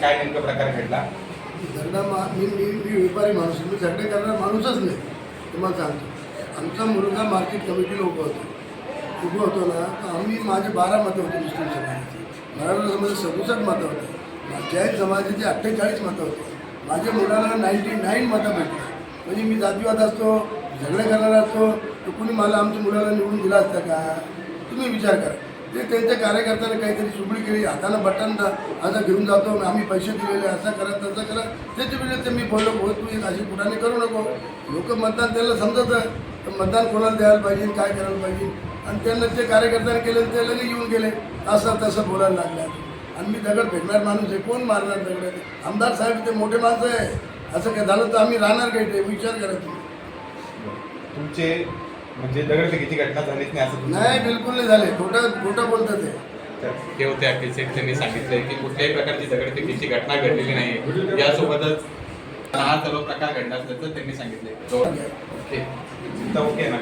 प्रकार घडला? झगडा मा मी मी मी व्यापारी माणूस आहे. मी झगडे करणारा माणूसच नाही. तुम्हाला सांगतो. आमचा मुलगा मार्केट कमिटीला उभं होतो. उभं होतो ना तर आम्ही माझे बारा मतं होते मुस्लिम समाजाची. मराठा समाजाचे सदुसष्ट मतं होते. जैन समाजाचे अठ्ठेचाळीस मतं होते. माझ्या मुलाला नाईन्टी नाईन मतं भेटली. म्हणजे मी जातीवाद असतो झगडे करणारा असतो तर कुणी मला आमच्या मुलाला निवडून दिला असता का? तुम्ही विचार करा. ते त्यांच्या कार्यकर्त्याने काहीतरी चुकली केली हाताला बटन दा- असं घेऊन जातो आम्ही पैसे दिलेले असं करा तसं करा. त्याच्या विरुद्ध ते मी बोललो होत तू अशी कुठाने करू नको. लोक मतदान त्याला समजत तर मतदान कोणाला द्यायला पाहिजे काय करायला पाहिजे? आणि त्यांना ते कार्यकर्त्याने केलं ते लगेच येऊन गेले. असं तसं बोलायला लागल्या आणि मी दगड फेकणार माणूस आहे कोण मारणार दगड आमदार साहेब ते मोठे माणसं आहे. असं काय झालं तर आम्ही राहणार काही ते विचार करा तुम्ही. तुमचे म्हणजे दगडफेकीची घटना झालीच नाही असं नाही बिलकुल नाही झाले. खोटं खोटं बोलतात ते. हे होते अखिल शेख त्यांनी सांगितले की कुठल्याही प्रकारची दगडफेकीची घटना घडलेली नाही. यासोबतच हा सर्व प्रकार घडला असल्याचं त्यांनी सांगितले ओके. ओके. चिंता ओके ना.